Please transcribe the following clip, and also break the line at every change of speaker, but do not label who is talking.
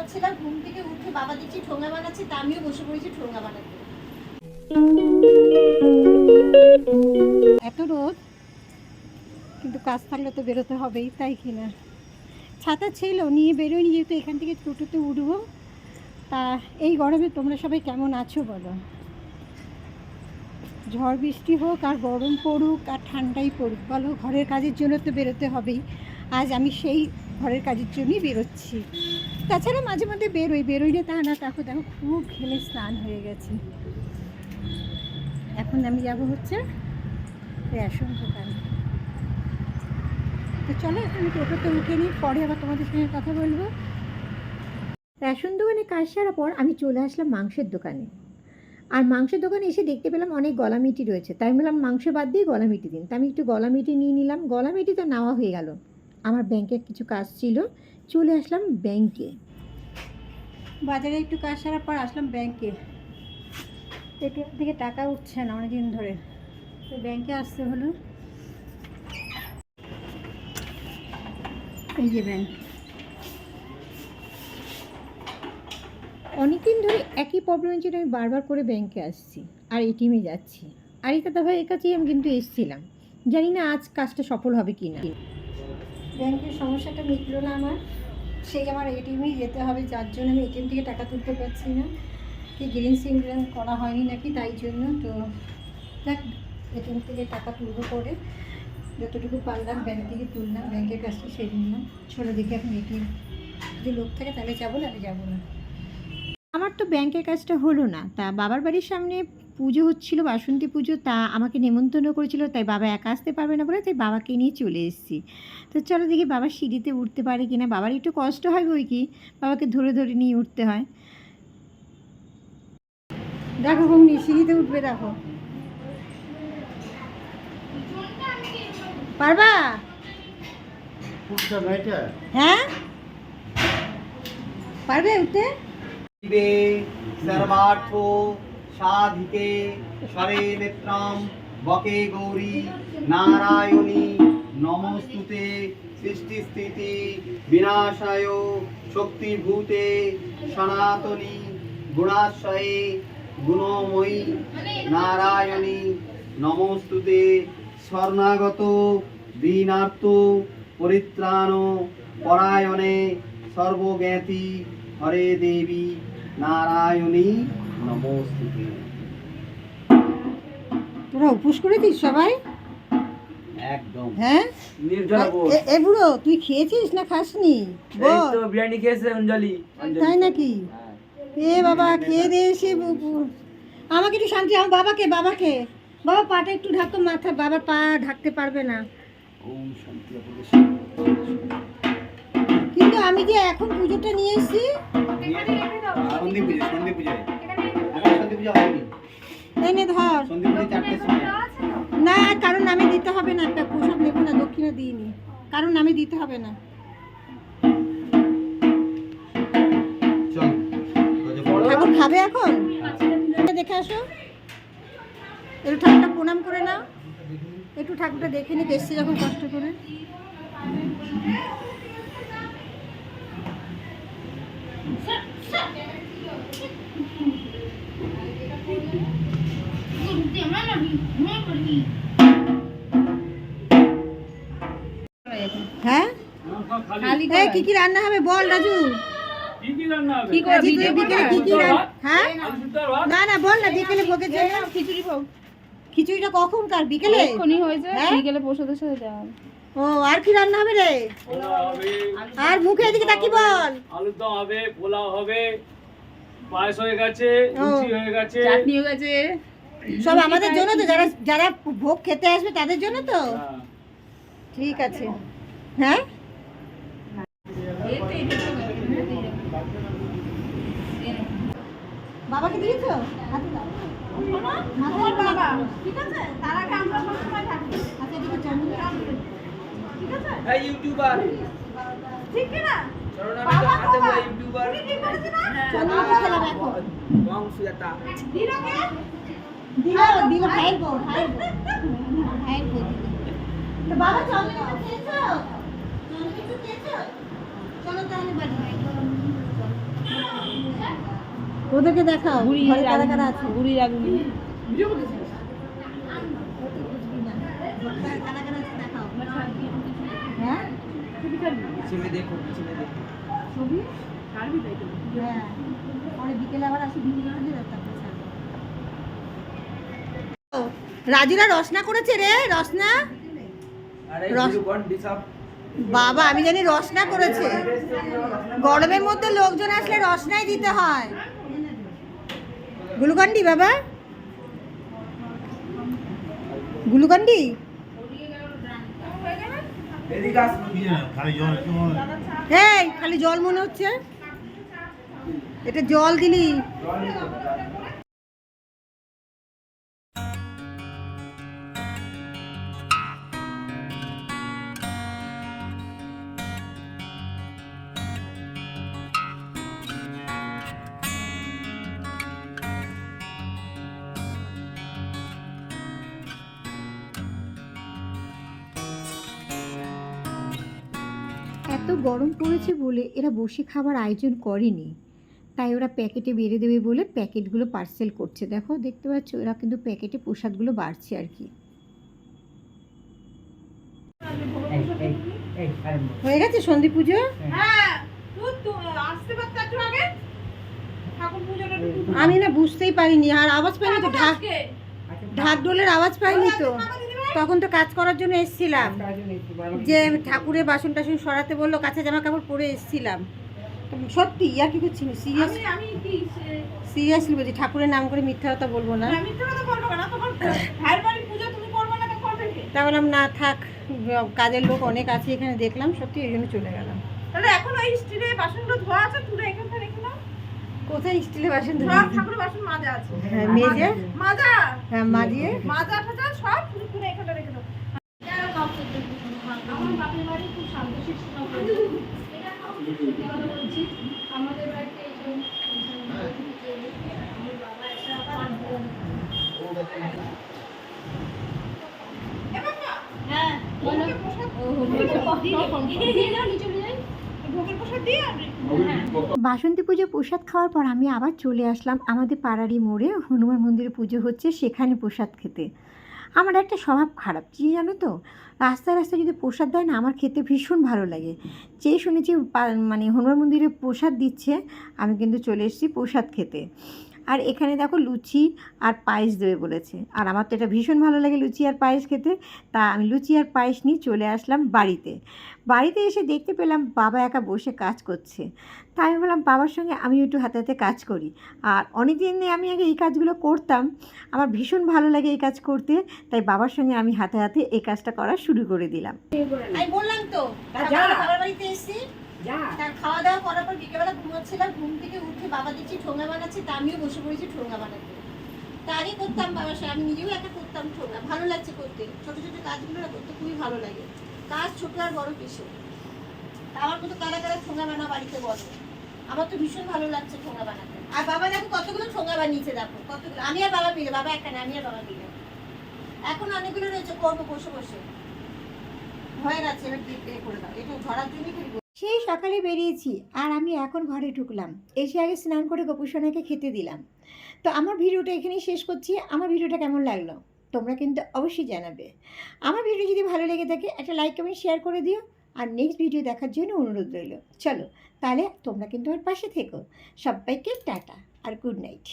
ঘুমাচ্ছিলাম, ঘুম থেকে উঠে বাবা দিচ্ছি ঠোঙা বানাচ্ছে, তা আমিও বসে পড়েছি ঠোঙা বানাতে। এত রোদ, কিন্তু কাজ থাকলে তো বেরোতে হবেই, তাই কি না ছাতা ছিল, নিয়ে বেরোয়নি যেহেতু এখান থেকে টোটোতে উঠবো। তা এই গরমে তোমরা সবাই কেমন আছো বলো? ঝড় বৃষ্টি হোক, আর গরম পড়ুক, আর ঠান্ডাই পড়ুক, বলো, ঘরের কাজের জন্য তো বেরোতে হবেই। আজ আমি সেই ঘরের কাজের জন্যই বেরোচ্ছি। তাছাড়া মাঝে মধ্যে বেরোই বেরোই না তা না দেখো দেখো খুব খেলে স্নান হয়ে গেছে। এখন আমি যাব হচ্ছে রেশন দোকানে। তো চলো এখন টোটোতে উঠে নিই, পরে আবার তোমাদের সঙ্গে কথা বলব। রেশন দোকানে কাজ সারার পর আমি চলে আসলাম মাংসের দোকানে। আর মাংসের দোকানে এসে দেখতে পেলাম অনেক গলামিটি রয়েছে। তাই বললাম, মাংস বাদ দিয়ে গলামিটি দিন। তা আমি একটু গলামিটি নিয়ে নিলাম। গলামিটি তো নেওয়া হয়ে গেল। আমার ব্যাংকের কিছু কাজ ছিল চলে আসলাম ব্যাংকে। বাজারে একটু কাজ সারার পর আসলাম ব্যাংকে। এটিএম থেকে টাকা উঠছে না অনেকদিন ধরে। তো ব্যাংকে আসতে হলো। এই যে ব্যাংক। অনেকদিন ধরে একই প্রবলেমের জন্য আমি বারবার করে ব্যাংকে আসছি আর এটিএমে যাচ্ছি। আর এই ভাইয়ের কাছেই আমি কিন্তু এসেছিলাম। জানি না আজ কাজটা সফল হবে কি না ব্যাংকের সমস্যাটা মিটলো না আমার। সেই আমার এটিএমই যেতে হবে, যার জন্য আমি এটিএম থেকে টাকা তুলতে পারছি না। কি গ্রিন সিগন্যাল করা হয়নি নাকি তাই জন্য। তো দেখ এটিএম থেকে টাকা তুলবো করে। যতটুকু পারলাম ব্যাংক থেকে তুললাম, ব্যাংকের কাজটা সেরে নিলাম। ছোটো দেখে এখন এটিএম যদি লোক থাকে তাহলে যাব না যাব না। আমার তো ব্যাংকের কাজটা হলো না। তা বাবার বাড়ির সামনে পুজো হচ্ছিল বাসন্তী পুজো তা আমাকে নেমন্তন্ন করেছিল তাই বাবা একা আসতে পারবে না বলে তাই বাবাকে নিয়ে চলে এসেছি। তো চলো দেখি বাবা সিঁড়িতে উঠতে পারে কি না বাবার একটু কষ্ট হয় বই কি বাবাকে ধরে ধরে নিয়ে উঠতে হয়। দেখো ঘুমনি সিঁড়িতে উঠবে দেখো। পারবা? হ্যাঁ? পারবে উঠতে?
সাধিকে স্বরে নেত্রম, বকে গৌরী, নারায়ণী, নমস্তুতে, সৃষ্টিস্থিতি, বিনাশায়, শক্তিভূতে, সনাতনী, গুণাশ্রয়ে, গুণময়ী, নারায়ণী, নমস্তুতে, স্বর্ণাগত দীনার্ত পরিত্রাণ, পরায়ণে, সর্বজ্ঞাতি, হরে দেবী, নারায়ণী। নমস্তুতে।
তোরা উপোস করেছিস সবাই?
একদম।
হ্যাঁ? এ- বুড়ো তুই খেয়েছিস না খাসনি?
তো বিরিয়ানি খেয়েছে অঞ্জলি।
তাই নাকি?
হ্যাঁ।
এ বাবা খেয়ে দিয়ে এসে আমাকে একটু শান্তি আমার বাবাকে বাবাকে। বাবা পাটা একটু ঢাকো মাথা বাবা পা ঢাকতে পারবে না। কিন্তু আমি যে এখন পুজোটা নিয়ে এসেছি
সন্ধি পুজো সন্ধি পুজোয় এখন সন্ধি পুজো হয়নি
ধর। না কারণ আমি দিতে হবে না একটা প্রসাদ নেব না দক্ষিণা দিইনি। কারণ আমি দিতে হবে না। ঠাকুর খাবে এখন? দেখে আসো। একটু ঠাকুরটা প্রণাম করে নাও। একটু ঠাকুরটা দেখে নিক এসছি যখন কষ্ট করে। হ্যাঁ? এই কি কি রান্না হবে বল রাজু?
কি
তুই বিকেলে কি কি হ্যাঁ? না না বল না বিকেলে জন্য
খিচুড়ি ভোগ।
খিচুড়িটা কখন কার বিকেলে?
এক্ষুনি হয়েছে
হ্যাঁ?
বিকেলে প্রসাদের সাথে দেওয়া
ও আর কি রান্না হবে রে? আর মুখে এদিকে তাকি বল।
আলুর দম হবে পোলাও হবে পায়েস হয়ে গেছে লুচি হয়ে গেছে।
চাটনি হয়ে গেছে।
সব আমাদের জন্য তো যারা যারা ভোগ খেতে আসবে তাদের জন্য তো?
হ্যাঁ।
ঠিক আছে। হ্যাঁ? বাবাকে দিয়েছ? ঠিক আছে? তার আগে আমরা সবসময় থাকব আচ্ছা ঠিক আছে?
এই ইউটিউবার।
ঠিক না?
বলে ইউটিউবার।
চন্দ্রকে দিল দিল ভাইয়ের বউ ভাইয়ের বউ ভাইয়ের বউ তো বাবা চন্দ্রকে তো খেয়েছো চন্দ্রকে তো খেয়েছো চলো তাহলে বাড়ি চলো ওদেরকে দেখাও
বুড়ি
ঘরে কারা কারা আছে? কারা কারা আছে দেখাও হ্যাঁ
দেখো দেখো।
ছবি? হ্যাঁ। পরে বিকেলে আবার আসি বিকেলে হলে যেতাম রাজুরা রসনা করেছে রে রসনা? বাবা আমি জানি রসনা করেছে। গরমের মধ্যে লোকজন আসলে রসনাই দিতে হয়। গুলুকান্ডি বাবা? গুলুকান্ডি? এই খালি জল মনে হচ্ছে। এটা জল দিলি। গরম পড়েছে বলে এরা বসে খাবার আয়োজন করেনি। তাই ওরা প্যাকেটে বেড়ে দেবে বলে প্যাকেটগুলো পার্সেল করছে। দেখো দেখতে পাচ্ছ ওরা কিন্তু প্যাকেটে প্রসাদগুলো বাড়ছে আর কি। হয়ে গেছে সন্ধি পুজো? আমি না বুঝতেই পারিনি আর আওয়াজ পাইনি তো ঢাক ঢাক ডোলের আওয়াজ পাইনি তো। তখন তো কাজ করার জন্য এসেছিলাম। যে ঠাকুরের বাসন টাসন সরাতে বলল কাছে জামা কাপড় পরে এসেছিলাম। সত্যি ইয়া কি করছি সিরিয়াস সিরিয়াসলি বলছি ঠাকুরের নাম করে মিথ্যা কথা বলব না। তা বললাম না থাক কাজের লোক অনেক আছে এখানে দেখলাম। সত্যি এই জন্য চলে গেলাম।
তাহলে এখন ওই স্টিলের বাসনগুলো ধোয়া আছে তুলে দাও
কোথায় স্টিলের বাসন ধরে
সব ঠাকুরের বাসন মাজা আছে।
হ্যাঁ মেজে?
মাজা
হ্যাঁ মাজিয়ে?
মাজা টাজা সব তুলে তুলে এখানটা রেখে দাও।
আমার বাপের বাড়ি খুব শান্তশিষ্ট আমাদের বাড়িতে হ্যাঁ বলো। ও নিচে
বাসন্তী পুজো প্রসাদ খাওয়ার পর আমি আবার চলে আসলাম আমাদের পাড়ারই মোড়ে। হনুমান মন্দিরে পুজো হচ্ছে, সেখানে প্রসাদ খেতে। আমার একটা স্বভাব খারাপ, কি জানো তো? রাস্তায় রাস্তায় যদি প্রসাদ দেয় না, আমার খেতে ভীষণ ভালো লাগে। যে শুনেছি মানে হনুমান মন্দিরে প্রসাদ দিচ্ছে, আমি কিন্তু চলে এসেছি প্রসাদ খেতে। আর এখানে দেখো লুচি আর পায়েস দেবে বলেছে। আর আমার তো এটা ভীষণ ভালো লাগে লুচি আর পায়েস খেতে। তা আমি লুচি আর পায়েস নিয়ে চলে আসলাম বাড়িতে। বাড়িতে এসে দেখতে পেলাম বাবা একা বসে কাজ করছে। তাই আমি বললাম বাবার সঙ্গে আমি একটু হাতে হাতে কাজ করি। আর অনেক দিনে আমি আগে এই কাজগুলো করতাম। আমার ভীষণ ভালো লাগে এই কাজ করতে। তাই বাবার সঙ্গে আমি হাতে হাতে এই কাজটা করা শুরু করে দিলাম। বললাম তো বাড়িতে তার খাওয়া দাওয়া করার পর বিকেলবেলা ঘুমাচ্ছিলাম, ঘুম থেকে উঠে বাবা দেখছি ঠোঙা বানাচ্ছে, তা আমিও বসে পড়েছি ঠোঙা বানাতে। তা করতাম বাবার সঙ্গে আমি নিজেও একা করতাম ঠোঙা। ভালো লাগছে করতে। ছোট ছোট কাজগুলো করতে খুবই ভালো লাগে। কাজ ছোট আর বড় কিছু আমার মতো কারা কারা ঠোঙা বানা বাড়িতে বলো? আমার তো ভীষণ ভালো লাগছে ঠোঙা বানাতে। আর বাবা দেখো কতগুলো ঠোঙা বানিয়েছে, দেখো। কতগুলো আমি আর বাবা মিলে বাবা একটা না, আমি আর বাবা মিলে। এখন অনেকগুলো রয়েছে করব বসে বসে। হয়ে গেছে এবার করে দাও। এটা ধরার জন্যই খালি সেই সকালে বেরিয়েছি আর আমি এখন ঘরে ঢুকলাম। এসে আগে স্নান করে গোপুসোনাকে খেতে দিলাম। তো আমার ভিডিওটা এখানেই শেষ করছি। আমার ভিডিওটা কেমন লাগল? তোমরা কিন্তু অবশ্যই জানাবে। আমার ভিডিও যদি ভালো লেগে থাকে, একটা লাইক কমেন্ট শেয়ার করে দিও। আর নেক্সট ভিডিও দেখার জন্য অনুরোধ রইল। চলো, তাহলে তোমরা কিন্তু আমার পাশে থেকো। সবাইকে টাটা আর গুড নাইট